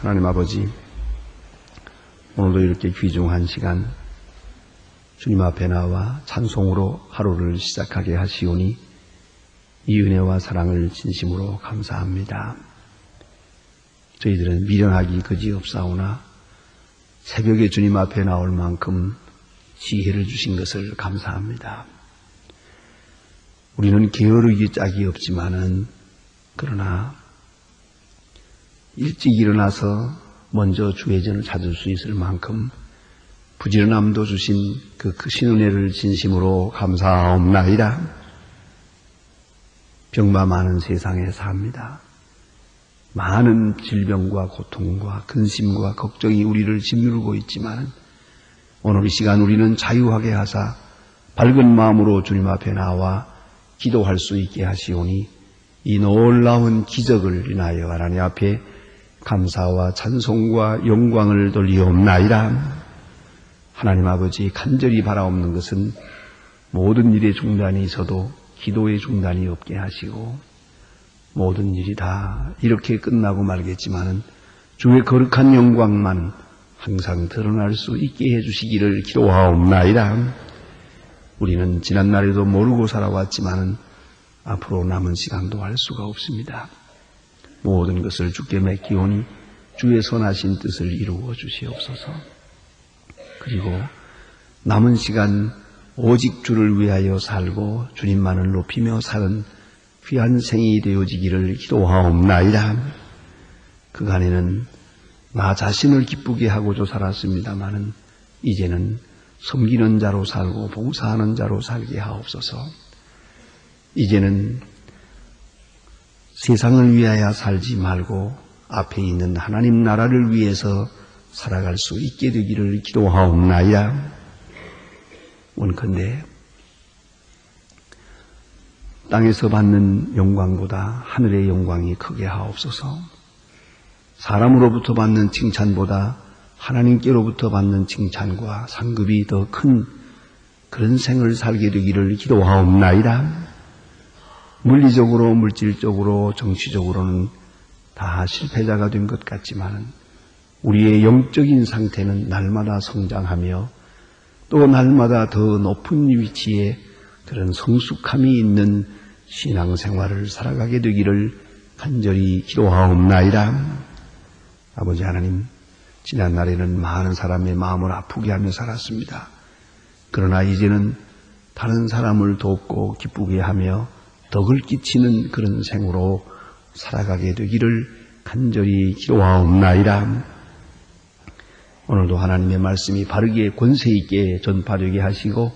하나님 아버지, 오늘도 이렇게 귀중한 시간 주님 앞에 나와 찬송으로 하루를 시작하게 하시오니 이 은혜와 사랑을 진심으로 감사합니다. 저희들은 미련하기 그지없사오나 새벽에 주님 앞에 나올 만큼 지혜를 주신 것을 감사합니다. 우리는 게으르기 짝이 없지만은 그러나 일찍 일어나서 먼저 주의 전을 찾을 수 있을 만큼 부지런함도 주신 그 크신 은혜를 진심으로 감사하옵나이다. 병마 많은 세상에 삽니다. 많은 질병과 고통과 근심과 걱정이 우리를 짓누르고 있지만 오늘 이 시간 우리는 자유하게 하사 밝은 마음으로 주님 앞에 나와 기도할 수 있게 하시오니 이 놀라운 기적을 인하여 하나님 앞에 감사와 찬송과 영광을 돌리옵나이다. 하나님 아버지 간절히 바라옵는 것은 모든 일에 중단이 있어도 기도의 중단이 없게 하시고 모든 일이 다 이렇게 끝나고 말겠지만은 주의 거룩한 영광만 항상 드러날 수 있게 해주시기를 기도하옵나이다. 우리는 지난날에도 모르고 살아왔지만은 앞으로 남은 시간도 알 수가 없습니다. 모든 것을 주께 맡기오니 주의 선하신 뜻을 이루어 주시옵소서. 그리고 남은 시간 오직 주를 위하여 살고 주님만을 높이며 사는 귀한 생이 되어지기를 기도하옵나이다. 그간에는 나 자신을 기쁘게 하고도 살았습니다마는 이제는 섬기는 자로 살고 봉사하는 자로 살게 하옵소서. 이제는 세상을 위하여 살지 말고 앞에 있는 하나님 나라를 위해서 살아갈 수 있게 되기를 기도하옵나이다. 원컨대 땅에서 받는 영광보다 하늘의 영광이 크게 하옵소서. 사람으로부터 받는 칭찬보다 하나님께로부터 받는 칭찬과 상급이 더 큰 그런 생을 살게 되기를 기도하옵나이다. 물리적으로, 물질적으로, 정치적으로는 다 실패자가 된 것 같지만 우리의 영적인 상태는 날마다 성장하며 또 날마다 더 높은 위치에 그런 성숙함이 있는 신앙생활을 살아가게 되기를 간절히 기도하옵나이다. 아버지 하나님, 지난 날에는 많은 사람의 마음을 아프게 하며 살았습니다. 그러나 이제는 다른 사람을 돕고 기쁘게 하며 덕을 끼치는 그런 생으로 살아가게 되기를 간절히 기도하옵나이다. 오늘도 하나님의 말씀이 바르게 권세 있게 전파되게 하시고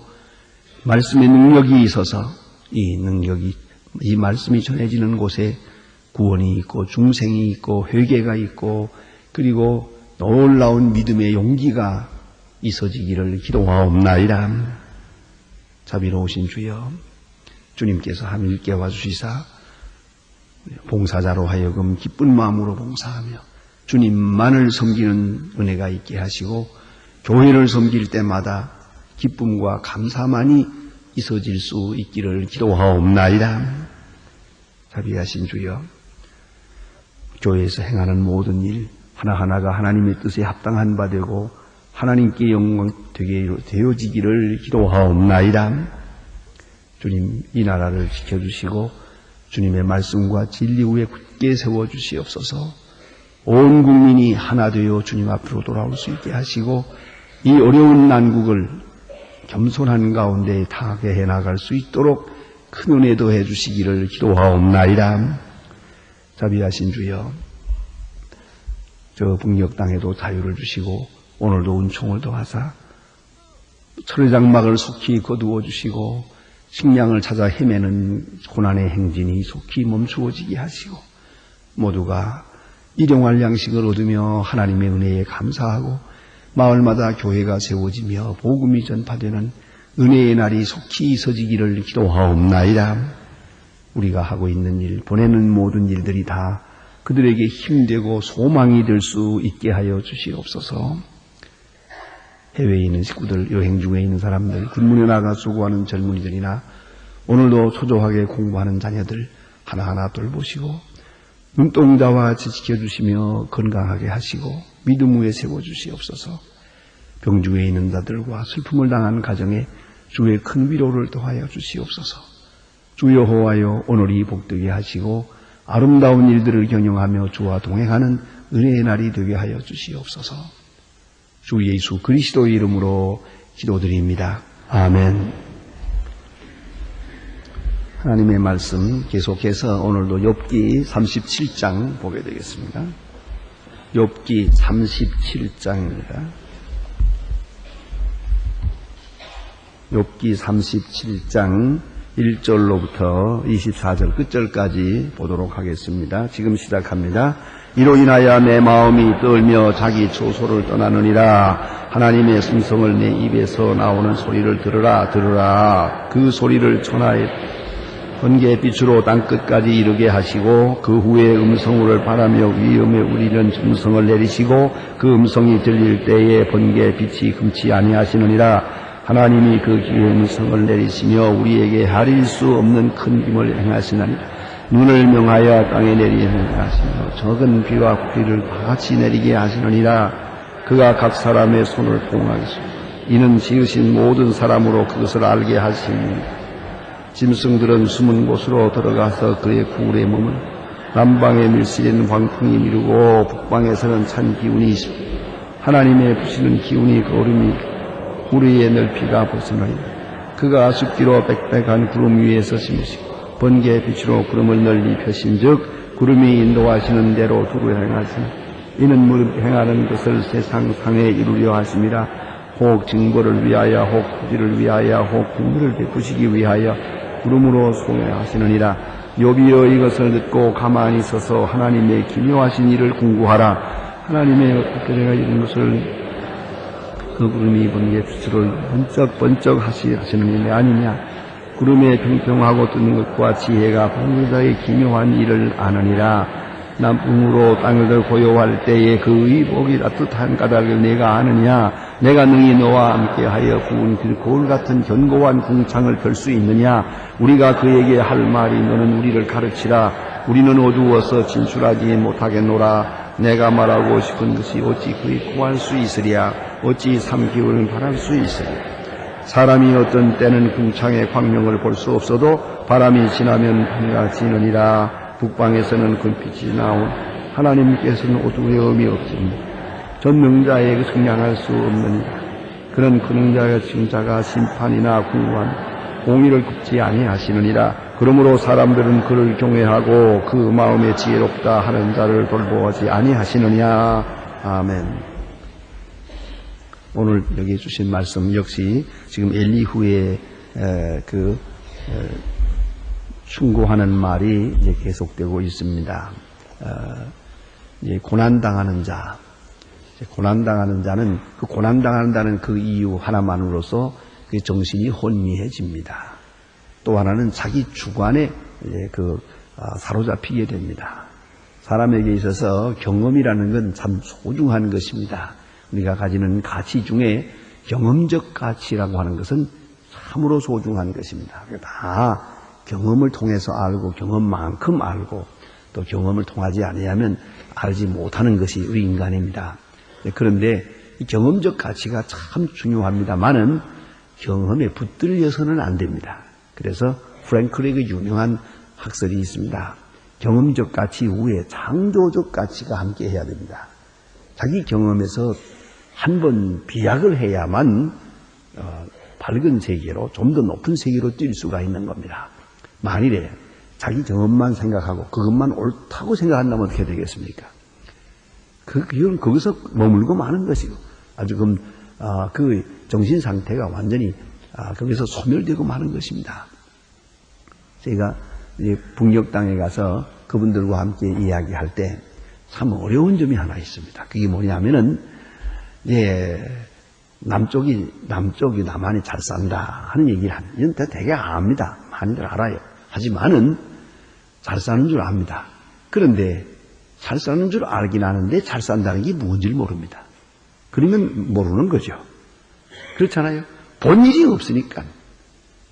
말씀의 능력이 있어서 이 능력이 이 말씀이 전해지는 곳에 구원이 있고 중생이 있고 회개가 있고 그리고 놀라운 믿음의 용기가 있어지기를 기도하옵나이다. 자비로우신 주여 주님께서 함께 와주시사 봉사자로 하여금 기쁜 마음으로 봉사하며 주님만을 섬기는 은혜가 있게 하시고 교회를 섬길 때마다 기쁨과 감사만이 있어질 수 있기를 기도하옵나이다. 자비하신 주여 교회에서 행하는 모든 일 하나하나가 하나님의 뜻에 합당한 바 되고 하나님께 영광 되게 되어지기를 기도하옵나이다. 주님 이 나라를 지켜주시고 주님의 말씀과 진리 위에 굳게 세워 주시옵소서 온 국민이 하나 되어 주님 앞으로 돌아올 수 있게 하시고 이 어려운 난국을 겸손한 가운데 다하게 해 나갈 수 있도록 큰 은혜 도 해 주시기를 기도하옵나이다. 자비하신 주여 저 북녘 땅에도 자유를 주시고 오늘도 은총을 더하사 철의 장막을 속히 거두어 주시고 식량을 찾아 헤매는 고난의 행진이 속히 멈추어지게 하시고 모두가 일용할 양식을 얻으며 하나님의 은혜에 감사하고 마을마다 교회가 세워지며 복음이 전파되는 은혜의 날이 속히 있어지기를 기도하옵나이다. 우리가 하고 있는 일, 보내는 모든 일들이 다 그들에게 힘되고 소망이 될 수 있게 하여 주시옵소서. 해외에 있는 식구들, 여행 중에 있는 사람들, 군문에 나가 수고하는 젊은이들이나 오늘도 초조하게 공부하는 자녀들 하나하나 돌보시고 눈동자와 같이 지켜주시며 건강하게 하시고 믿음 위에 세워주시옵소서. 병중에 있는 자들과 슬픔을 당한 가정에 주의 큰 위로를 더하여 주시옵소서. 주 여호와여 오늘이 복되게 하시고 아름다운 일들을 경영하며 주와 동행하는 은혜의 날이 되게 하여 주시옵소서. 주 예수 그리스도의 이름으로 기도드립니다. 아멘. 하나님의 말씀 계속해서 오늘도 욥기 37장 보게 되겠습니다. 욥기 37장입니다. 욥기 37장 1절로부터 24절 끝절까지 보도록 하겠습니다. 지금 시작합니다. 이로 인하여 내 마음이 떨며 자기 초소를 떠나느니라. 하나님의 음성을 내 입에서 나오는 소리를 들으라 들으라. 그 소리를 천하에 번개의 빛으로 땅끝까지 이르게 하시고 그 후에 음성을 바라며 위험에 우리는 음성을 내리시고 그 음성이 들릴 때에 번개의 빛이 금치 아니하시느니라. 하나님이 그 기회 음성을 내리시며 우리에게 하릴 수 없는 큰 힘을 행하시나니 눈을 명하여 땅에 내리게 하시며 적은 비와 비를 같이 내리게 하시느니라. 그가 각 사람의 손을 포옹하겠습니다. 이는 지으신 모든 사람으로 그것을 알게 하시니 짐승들은 숨은 곳으로 들어가서 그의 구울에 머문 남방에 밀실에는 광풍이 미루고 북방에서는 찬 기운이 있습니다. 하나님의 부시는 기운이 그 얼음이 우리의 넓이가 벗어나니 그가 숲기로 빽빽한 구름 위에서 심으시고 번개의 빛으로 구름을 널리 펴신즉 구름이 인도하시는 대로 두루 행하시니 이는 무릎 행하는 것을 세상 상에 이루려 하심이라. 혹 증거를 위하여 혹 후지를 위하여 혹 국물을 베푸시기 위하여 구름으로 소개하시느니라. 요비여 이것을 듣고 가만히 서서 하나님의 기묘하신 일을 궁구하라. 하나님의 어떻게 내가 이런 것을 그 구름이 번개 빛으로 번쩍번쩍 하시, 하시는 일이 아니냐 구름에 평평하고 뜨는 것과 지혜가 방울자의 기묘한 일을 아느니라. 남풍으로 땅을 고요할 때에 그 의복이 따뜻한 까닭을 내가 아느냐? 내가 능히 너와 함께하여 구운 그 거울 같은 견고한 궁창을 펼 수 있느냐? 우리가 그에게 할 말이 너는 우리를 가르치라. 우리는 어두워서 진술하지 못하겠노라. 내가 말하고 싶은 것이 어찌 그리 구할 수 있으랴? 어찌 삼기울은 바랄 수 있으랴 사람이 어떤 때는 궁창의 광명을 볼 수 없어도 바람이 지나면 해가 지느니라 북방에서는 금빛이 나온 하나님께서는 어두움이 없습니다. 전능자에게 승량할 수 없느니라. 그런 근능자의 증자가 심판이나 궁구한 공의를 굽지 아니하시느니라. 그러므로 사람들은 그를 경외하고 그 마음에 지혜롭다 하는 자를 돌보지 아니하시느냐. 아멘. 오늘 여기 주신 말씀 역시 지금 엘리후의 에, 그 에, 충고하는 말이 이제 계속되고 있습니다. 어, 이제 고난당하는 자, 고난당하는 자는 그 고난당한다는 그 이유 하나만으로서 그 정신이 혼미해집니다. 또 하나는 자기 주관에 그 아, 사로잡히게 됩니다. 사람에게 있어서 경험이라는 건 참 소중한 것입니다. 우리가 가지는 가치 중에 경험적 가치라고 하는 것은 참으로 소중한 것입니다. 다 경험을 통해서 알고 경험만큼 알고 또 경험을 통하지 아니하면 알지 못하는 것이 우리 인간입니다. 네, 그런데 이 경험적 가치가 참 중요합니다만은 경험에 붙들려서는 안 됩니다. 그래서 프랭클리그 유명한 학설이 있습니다. 경험적 가치 후에 창조적 가치가 함께 해야 됩니다. 자기 경험에서 한 번 비약을 해야만 어, 밝은 세계로 좀 더 높은 세계로 뛸 수가 있는 겁니다. 만일에 자기 경험만 생각하고 그것만 옳다고 생각한다면 어떻게 되겠습니까? 그, 그건 거기서 머물고 마는 것이고 아주 그, 아, 그 정신 상태가 완전히 아, 거기서 소멸되고 마는 것입니다. 제가 북녘 땅에 가서 그분들과 함께 이야기할 때 참 어려운 점이 하나 있습니다. 그게 뭐냐면은 예, 남쪽이 남쪽이 남한이 잘 산다 하는 얘기를 하는 이건 되게 압니다. 많이들 알아요. 하지만은 잘 사는 줄 압니다. 그런데 잘 사는 줄 알긴 아는데 잘 산다는 게 뭔지를 모릅니다. 그러면 모르는 거죠. 그렇잖아요. 본 일이 없으니까.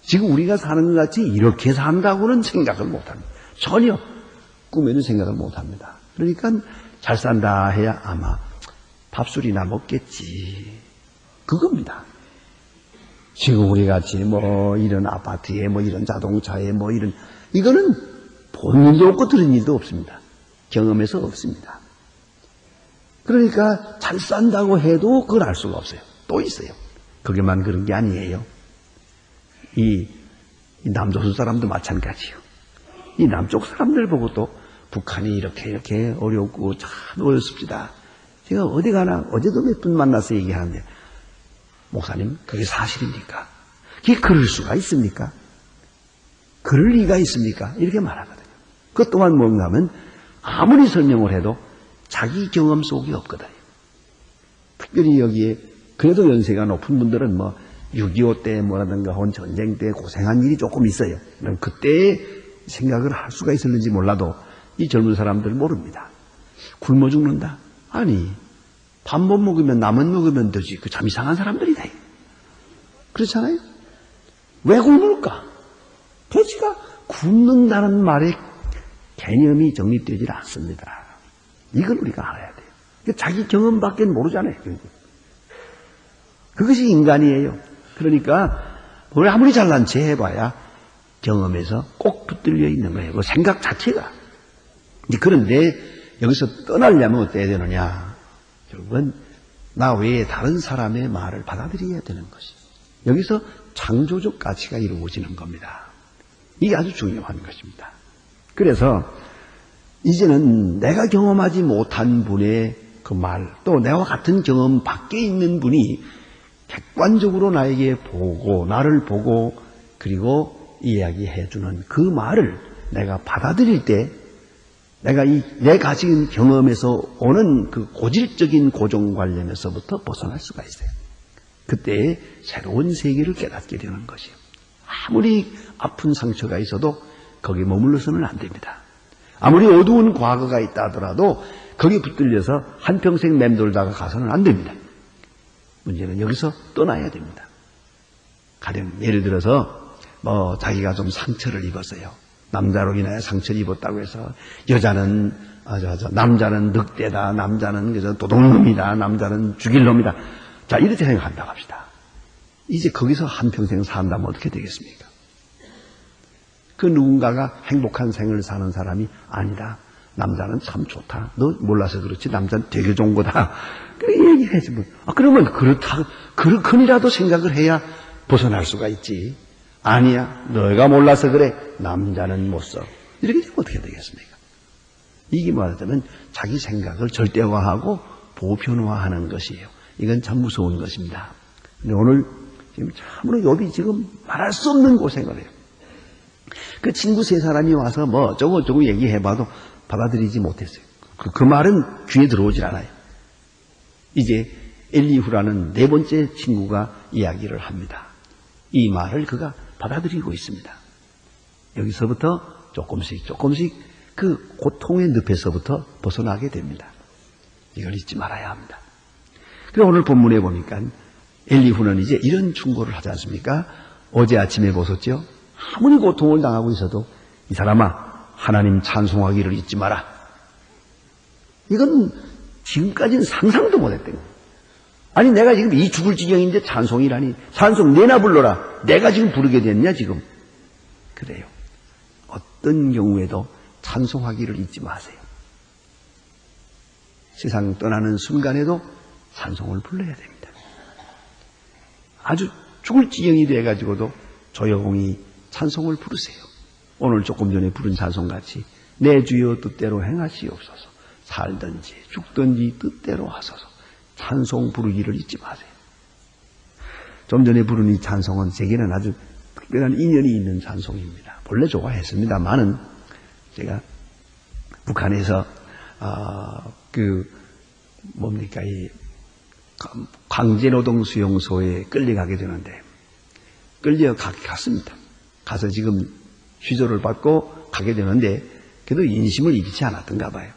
지금 우리가 사는 것 같이 이렇게 산다고는 생각을 못 합니다. 전혀. 꿈에는 생각을 못 합니다. 그러니까 잘 산다 해야 아마 밥술이나 먹겠지. 그겁니다. 지금 우리 같이 뭐 이런 아파트에 뭐 이런 자동차에 뭐 이런 이거는 본 일도 없고 들은 일도 없습니다. 경험에서 없습니다. 그러니까 잘 산다고 해도 그걸 알 수가 없어요. 또 있어요. 그게만 그런 게 아니에요. 이, 이 남조선 사람도 마찬가지요. 이 남쪽 사람들 보고 또 북한이 이렇게 이렇게 어렵고 참 어렵습니다. 제가 어디 가나 어제도 몇 분 만나서 얘기하는데 목사님 그게 사실입니까? 그게 그럴 수가 있습니까? 그럴 리가 있습니까? 이렇게 말하거든요. 그것 또한 뭔가 하면 아무리 설명을 해도 자기 경험 속이 없거든요. 특별히 여기에 그래도 연세가 높은 분들은 뭐 6.25 때 뭐라든가 혹은 전쟁 때 고생한 일이 조금 있어요. 그럼 그때의 생각을 할 수가 있었는지 몰라도 이 젊은 사람들 모릅니다. 굶어 죽는다? 아니, 밥 못 먹으면 남은 먹으면 되지. 그 참 이상한 사람들이다. 그렇잖아요? 왜 굶을까? 돼지가 굶는다는 말의 개념이 정립되질 않습니다. 이걸 우리가 알아야 돼요. 그 자기 경험밖에 모르잖아요. 그것이 인간이에요. 그러니까 뭘 아무리 잘난 체 해봐야 경험에서 꼭 붙들려 있는 거예요. 그 생각 자체가. 그런데 여기서 떠나려면 어때야 되느냐? 결국은 나 외에 다른 사람의 말을 받아들여야 되는 것이. 여기서 창조적 가치가 이루어지는 겁니다. 이게 아주 중요한 것입니다. 그래서 이제는 내가 경험하지 못한 분의 그 말, 또 내와 같은 경험 밖에 있는 분이 객관적으로 나에게 보고, 나를 보고, 그리고 이야기해주는 그 말을 내가 받아들일 때, 내가 이, 내 가진 경험에서 오는 그 고질적인 고정관념에서부터 벗어날 수가 있어요. 그때 새로운 세계를 깨닫게 되는 것이요. 아무리 아픈 상처가 있어도 거기 머물러서는 안 됩니다. 아무리 어두운 과거가 있다 하더라도 거기 붙들려서 한평생 맴돌다가 가서는 안 됩니다. 문제는 여기서 떠나야 됩니다. 가령 예를 들어서 뭐 자기가 좀 상처를 입었어요. 남자로 인하여 상처를 입었다고 해서 여자는 아, 저, 저, 남자는 늑대다, 남자는 그저 도둑놈이다, 남자는 죽일 놈이다. 자 이렇게 생각한다고 합시다. 이제 거기서 한평생 산다면 어떻게 되겠습니까? 그 누군가가 행복한 생을 사는 사람이 아니다. 남자는 참 좋다. 너 몰라서 그렇지. 남자는 되게 좋은 거다. 그래 얘기해지 뭐. 아, 그러면 그렇다. 그렇거니라도 생각을 해야 벗어날 수가 있지. 아니야. 너가 몰라서 그래. 남자는 못 써. 이렇게 되면 어떻게 되겠습니까? 이게 말하자면 자기 생각을 절대화하고 보편화하는 것이에요. 이건 참 무서운 것입니다. 근데 오늘 지금 참으로 욥이 지금 말할 수 없는 고생을 해요. 그 친구 세 사람이 와서 뭐 저거 저거 얘기해봐도 받아들이지 못했어요. 그, 그 말은 귀에 들어오질 않아요. 이제 엘리후라는 네 번째 친구가 이야기를 합니다. 이 말을 그가 받아들이고 있습니다. 여기서부터 조금씩 조금씩 그 고통의 늪에서부터 벗어나게 됩니다. 이걸 잊지 말아야 합니다. 그래서 오늘 본문에 보니까 엘리후는 이제 이런 충고를 하지 않습니까? 어제 아침에 보셨죠? 아무리 고통을 당하고 있어도 이 사람아 하나님 찬송하기를 잊지 마라. 이건 지금까지는 상상도 못했던 거예요. 아니 내가 지금 이 죽을 지경인데 찬송이라니 찬송 내나 불러라. 내가 지금 부르게 됐냐 지금. 그래요. 어떤 경우에도 찬송하기를 잊지 마세요. 세상 떠나는 순간에도 찬송을 불러야 됩니다. 아주 죽을 지경이 돼가지고도 조용히 찬송을 부르세요. 오늘 조금 전에 부른 찬송같이 내 주여 뜻대로 행하시옵소서 살든지 죽든지 뜻대로 하소서 찬송 부르기를 잊지 마세요. 좀 전에 부른 이 찬송은 제게는 아주 특별한 인연이 있는 찬송입니다. 본래 좋아했습니다만은 제가 북한에서 어, 그 뭡니까 이 강제노동 수용소에 끌려가게 되는데 끌려가게 갔습니다. 가서 지금 휴조를 받고 가게 되는데 그래도 인심을 잃지 않았던가 봐요.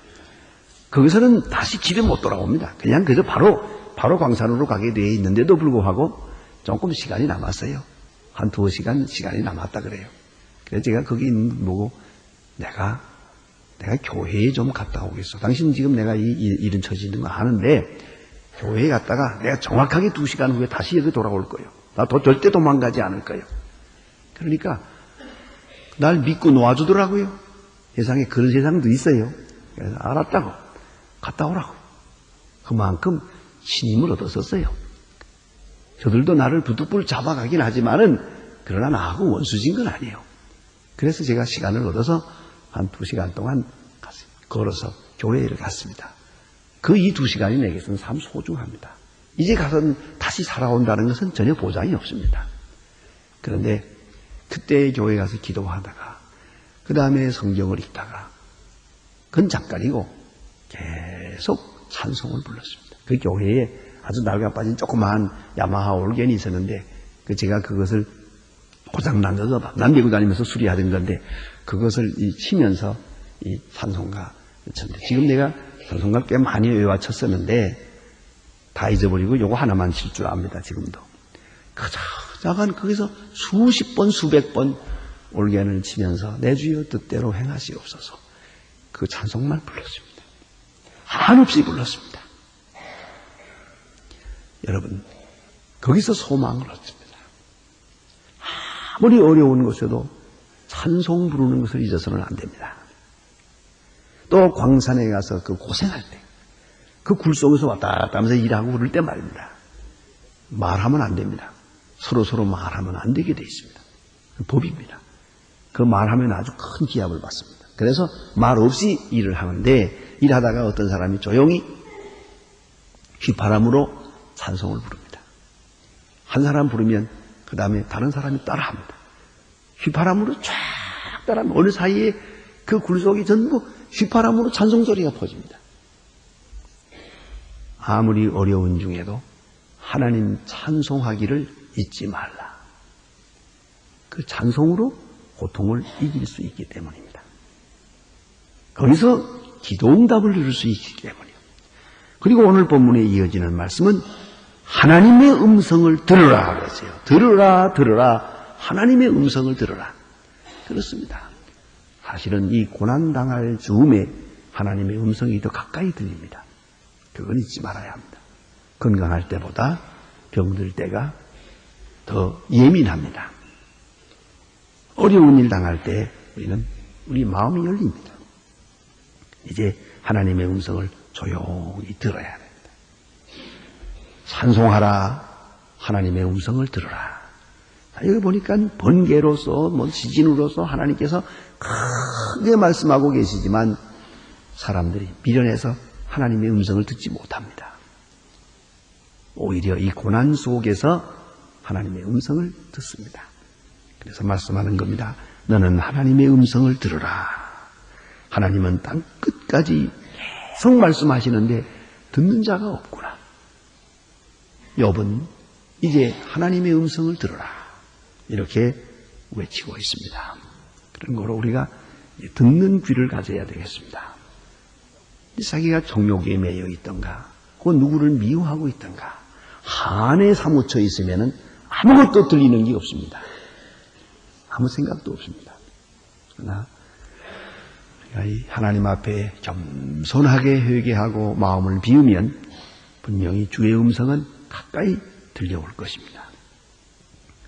거기서는 다시 집에 못 돌아옵니다. 그냥 그저 바로 바로 광산으로 가게 되어 있는데도 불구하고 조금 시간이 남았어요. 한 두어 시간 시간이 남았다 그래요. 그래서 제가 거기 있는 보고 내가 내가 교회에 좀 갔다 오겠어. 당신 지금 내가 이, 이, 이런 처지 있는 거 아는데 교회에 갔다가 내가 정확하게 두 시간 후에 다시 여기 돌아올 거예요. 나 도, 절대 도망가지 않을 거예요. 그러니까 날 믿고 놓아주더라고요. 세상에 그런 세상도 있어요. 그래서 알았다고 갔다 오라고. 그만큼 신임을 얻었었어요. 저들도 나를 부득불 잡아가긴 하지만은 그러나 나하고 원수진 건 아니에요. 그래서 제가 시간을 얻어서 한 두 시간 동안. 걸어서 교회를 갔습니다. 그 이 두 시간이 내게서는 참 소중합니다. 이제 가서는 다시 살아온다는 것은 전혀 보장이 없습니다. 그런데 그때 교회 가서 기도하다가 그 다음에 성경을 읽다가 그건 잠깐이고 계속 찬송을 불렀습니다. 그 교회에 아주 낡아 빠진 조그마한 야마하 올겐이 있었는데 그 제가 그것을 고장 난데서 남기고 다니면서 수리하던 건데 그것을 이 치면서 이 찬송가 쳤는데 지금 내가 찬송가 꽤 많이 외워쳤었는데 다 잊어버리고 요거 하나만 칠 줄 압니다 지금도. 그저 작은 거기서 수십 번 수백 번 올겐을 치면서 내 주여 뜻대로 행하시옵소서. 그 찬송만 불렀습니다. 한없이 불렀습니다 여러분 거기서 소망을 얻습니다 아무리 어려운 것에도 찬송 부르는 것을 잊어서는 안 됩니다. 또 광산에 가서 그 고생할 때, 그 굴 속에서 왔다 갔다 하면서 일하고 그럴 때 말입니다. 말하면 안 됩니다. 서로 서로 말하면 안 되게 돼 있습니다. 그 법입니다. 그 말하면 아주 큰 기합을 받습니다. 그래서 말 없이 일을 하는데 일하다가 어떤 사람이 조용히 휘파람으로 찬송을 부릅니다. 한 사람 부르면 그 다음에 다른 사람이 따라합니다. 휘파람으로 쫙 따라하면 어느 사이에 그 굴속이 전부 휘파람으로 찬송소리가 퍼집니다. 아무리 어려운 중에도 하나님 찬송하기를 잊지 말라. 그 찬송으로 고통을 이길 수 있기 때문입니다. 거기서 기도 응답을 이룰 수 있기 때문이요. 그리고 오늘 본문에 이어지는 말씀은 하나님의 음성을 들으라 그랬어요. 들으라, 들으라. 하나님의 음성을 들으라. 그렇습니다. 사실은 이 고난당할 즈음에 하나님의 음성이 더 가까이 들립니다. 그건 잊지 말아야 합니다. 건강할 때보다 병들 때가 더 예민합니다. 어려운 일 당할 때 우리는 우리 마음이 열립니다. 이제 하나님의 음성을 조용히 들어야 합니다. 찬송하라. 하나님의 음성을 들어라. 여기 보니까 번개로서, 뭐 지진으로서 하나님께서 크게 말씀하고 계시지만 사람들이 미련해서 하나님의 음성을 듣지 못합니다. 오히려 이 고난 속에서 하나님의 음성을 듣습니다. 그래서 말씀하는 겁니다. 너는 하나님의 음성을 들으라. 하나님은 땅 끝까지 계속 말씀하시는데 듣는 자가 없구나. 욥은 이제 하나님의 음성을 들어라. 이렇게 외치고 있습니다. 그런 거로 우리가 듣는 귀를 가져야 되겠습니다. 자기가 정욕에 매여 있던가, 그 누구를 미워하고 있던가, 한에 사무쳐 있으면 아무것도 들리는 게 없습니다. 아무 생각도 없습니다. 그러나 하나님 앞에 겸손하게 회개하고 마음을 비우면 분명히 주의 음성은 가까이 들려올 것입니다.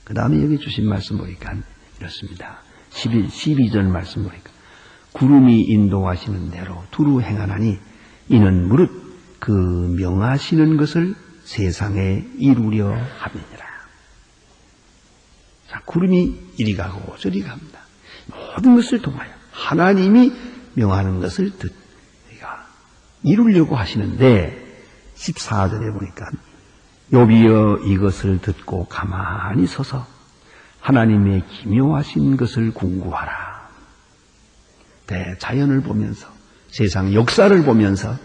그 다음에 여기 주신 말씀 보니까 이렇습니다. 12, 12절 말씀 보니까 구름이 인도하시는 대로 두루 행하나니 이는 무릇 그 명하시는 것을 세상에 이루려 함이니라. 자, 구름이 이리 가고 저리 갑니다. 모든 것을 통하여 하나님이 명하는 것을 듣, 이루려고 하시는데 14절에 보니까 요비여 이것을 듣고 가만히 서서 하나님의 기묘하신 것을 궁구하라. 대자연을 보면서 세상 역사를 보면서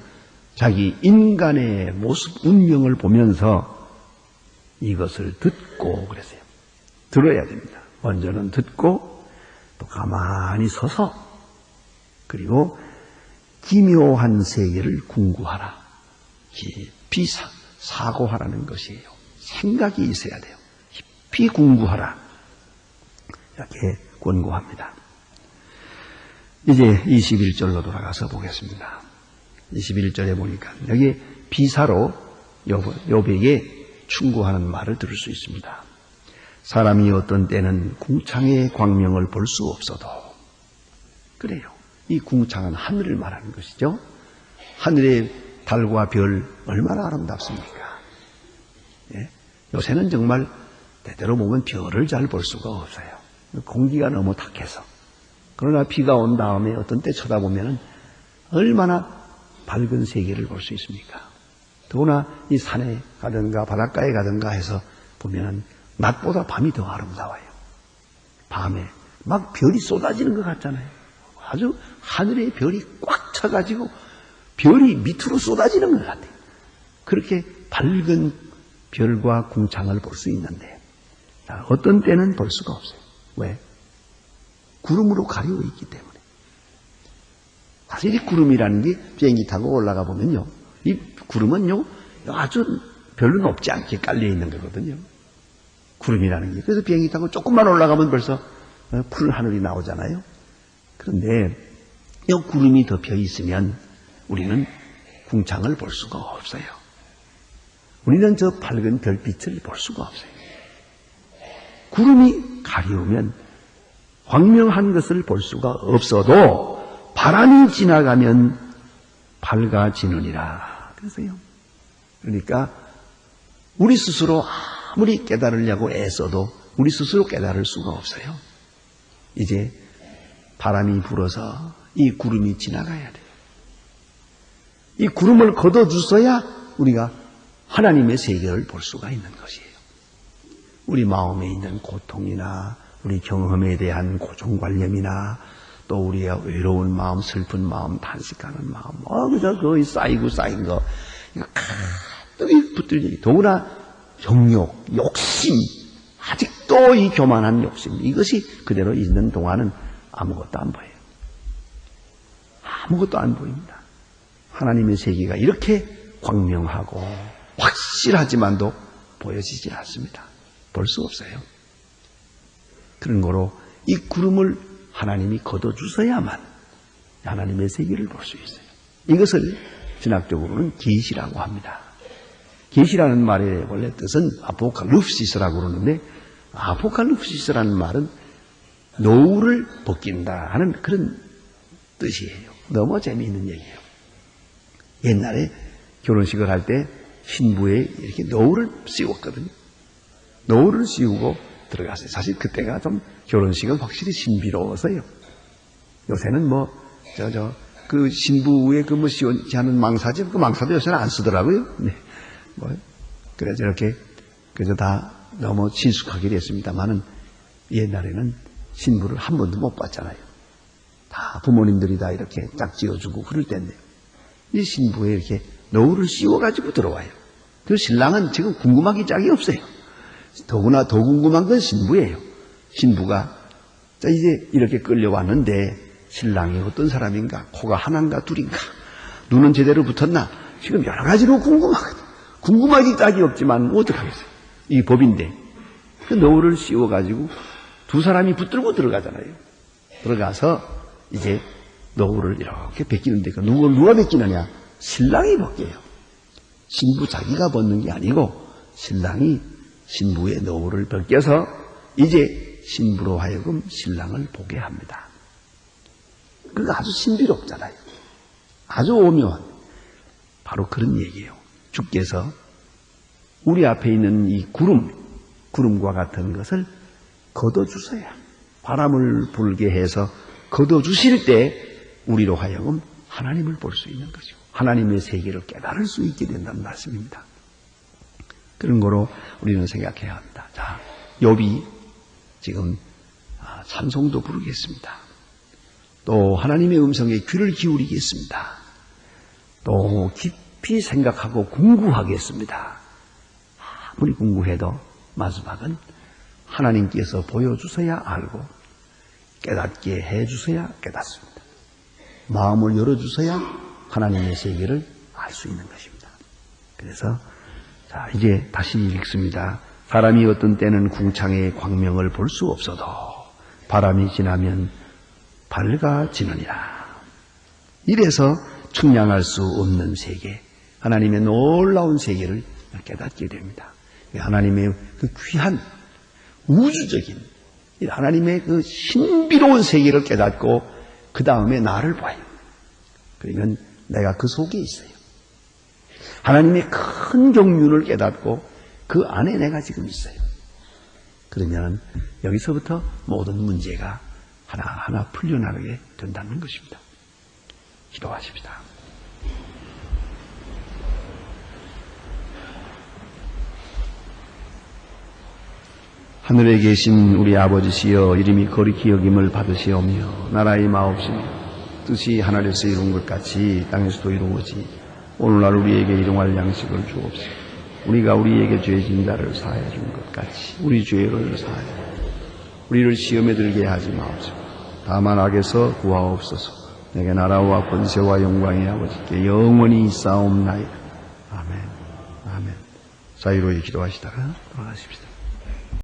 자기 인간의 모습 운명을 보면서 이것을 듣고 그랬어요. 들어야 됩니다. 먼저는 듣고 또 가만히 서서 그리고 기묘한 세계를 궁구하라. 깊이 사, 사고하라는 것이에요. 생각이 있어야 돼요. 깊이 궁구하라. 이렇게 권고합니다. 이제 21절로 돌아가서 보겠습니다. 21절에 보니까 여기 비사로 욥- 욥에게 충고하는 말을 들을 수 있습니다. 사람이 어떤 때는 궁창의 광명을 볼 수 없어도 그래요. 이 궁창은 하늘을 말하는 것이죠. 하늘의 달과 별 얼마나 아름답습니까? 예? 요새는 정말 때때로 보면 별을 잘 볼 수가 없어요. 공기가 너무 탁해서. 그러나 비가 온 다음에 어떤 때 쳐다보면 얼마나 밝은 세계를 볼 수 있습니까? 더구나 이 산에 가든가 바닷가에 가든가 해서 보면 낮보다 밤이 더 아름다워요. 밤에 막 별이 쏟아지는 것 같잖아요. 아주 하늘에 별이 꽉 차가지고 별이 밑으로 쏟아지는 것 같아요. 그렇게 밝은 별과 궁창을 볼 수 있는데 자, 어떤 때는 볼 수가 없어요. 왜? 구름으로 가리고 있기 때문에. 사실 이 구름이라는 게 비행기 타고 올라가 보면요. 이 구름은요, 아주 별로 높지 않게 깔려 있는 거거든요. 구름이라는 게. 그래서 비행기 타고 조금만 올라가면 벌써 어, 푸른 하늘이 나오잖아요. 그런데 이 구름이 덮여 있으면 우리는 궁창을 볼 수가 없어요. 우리는 저 밝은 별빛을 볼 수가 없어요. 구름이 가리우면 광명한 것을 볼 수가 없어도 바람이 지나가면 밝아지느니라. 그래서요. 그러니까 우리 스스로 아무리 깨달으려고 애써도 우리 스스로 깨달을 수가 없어요. 이제 바람이 불어서 이 구름이 지나가야 돼요. 이 구름을 걷어주어야 우리가 하나님의 세계를 볼 수가 있는 것이에요. 우리 마음에 있는 고통이나 우리 경험에 대한 고정관념이나 또 우리의 외로운 마음, 슬픈 마음, 탄식하는 마음, 어, 그저 거의 쌓이고 쌓인 거, 이거 가득 붙들리, 더구나 정욕, 욕심, 아직도 이 교만한 욕심, 이것이 그대로 있는 동안은 아무것도 안 보여요. 아무것도 안 보입니다. 하나님의 세계가 이렇게 광명하고 확실하지만도 보여지지 않습니다. 볼 수 없어요. 그런 거로 이 구름을 하나님이 걷어주셔야만 하나님의 세계를 볼 수 있어요. 이것을 신학적으로는 계시라고 합니다. 계시라는 말의 원래 뜻은 아포칼립시스라고 그러는데 아포칼립시스라는 말은 노을을 벗긴다 하는 그런 뜻이에요. 너무 재미있는 얘기예요. 옛날에 결혼식을 할 때 신부에 이렇게 노을을 씌웠거든요. 노을을 씌우고 들어갔어요. 사실 그때가 좀 결혼식은 확실히 신비로워서요. 요새는 뭐, 저, 저, 그 신부에 그뭐 씌우지 않은 망사지, 그 망사도 요새는 안 쓰더라고요. 네. 뭐, 그래서 이렇게, 그래서 다 너무 친숙하게 됐습니다만은 옛날에는 신부를 한 번도 못 봤잖아요. 다 부모님들이 다 이렇게 짝 지어주고 그럴 텐데. 이 신부에 이렇게 노을을 씌워가지고 들어와요. 그 신랑은 지금 궁금하기 짝이 없어요. 더구나 더 궁금한 건 신부예요. 신부가 자 이제 이렇게 끌려왔는데 신랑이 어떤 사람인가? 코가 하나인가 둘인가? 눈은 제대로 붙었나? 지금 여러 가지로 궁금하거든. 궁금하기 짝이 없지만 어떡하겠어요? 이 법인데 그 노을을 씌워가지고 두 사람이 붙들고 들어가잖아요. 들어가서 이제 노을을 이렇게 벗기는데 그 누가 누가 벗기느냐? 신랑이 벗겨요. 신부 자기가 벗는 게 아니고 신랑이 신부의 노을을 벗겨서 이제 신부로 하여금 신랑을 보게 합니다. 그거 아주 신비롭잖아요. 아주 오묘한 바로 그런 얘기예요. 주께서 우리 앞에 있는 이 구름, 구름과 같은 것을 걷어주셔야 바람을 불게 해서 걷어주실 때 우리로 하여금 하나님을 볼 수 있는 거죠. 하나님의 세계를 깨달을 수 있게 된다는 말씀입니다. 그런 거로 우리는 생각해야 합니다. 자, 욥이 지금 아, 찬송도 부르겠습니다. 또 하나님의 음성에 귀를 기울이겠습니다. 또 깊이 생각하고 궁구하겠습니다. 아무리 궁구해도 마지막은 하나님께서 보여주셔야 알고 깨닫게 해주셔야 깨닫습니다. 마음을 열어주셔야 하나님의 세계를 알 수 있는 것입니다. 그래서 자 이제 다시 읽습니다. 사람이 어떤 때는 궁창의 광명을 볼 수 없어도 바람이 지나면 밝아지느니라. 이래서 측량할 수 없는 세계, 하나님의 놀라운 세계를 깨닫게 됩니다. 하나님의 그 귀한 우주적인 이 하나님의 그 신비로운 세계를 깨닫고 그 다음에 나를 봐요. 그러면 내가 그 속에 있어요. 하나님의 큰 경륜을 깨닫고 그 안에 내가 지금 있어요. 그러면 여기서부터 모든 문제가 하나하나 풀려나가게 된다는 것입니다. 기도하십시다. 하늘에 계신 우리 아버지시여 이름이 거룩히 여김을 받으시오며 나라의 마옵시며 뜻이 하늘에서 이룬 것 같이 땅에서도 이루어지 오늘날 우리에게 일용할 양식을 주옵소서. 우리가 우리에게 죄진 자를 사하여 준것 같이 우리 죄를 사하여 우리를 시험에 들게 하지 마옵소서. 다만 악에서 구하옵소서. 내게 나라와 권세와 영광이 아버지께 영원히 있사옵나이다. 아멘. 아멘. 자유로이 기도하시다가 돌아가십시다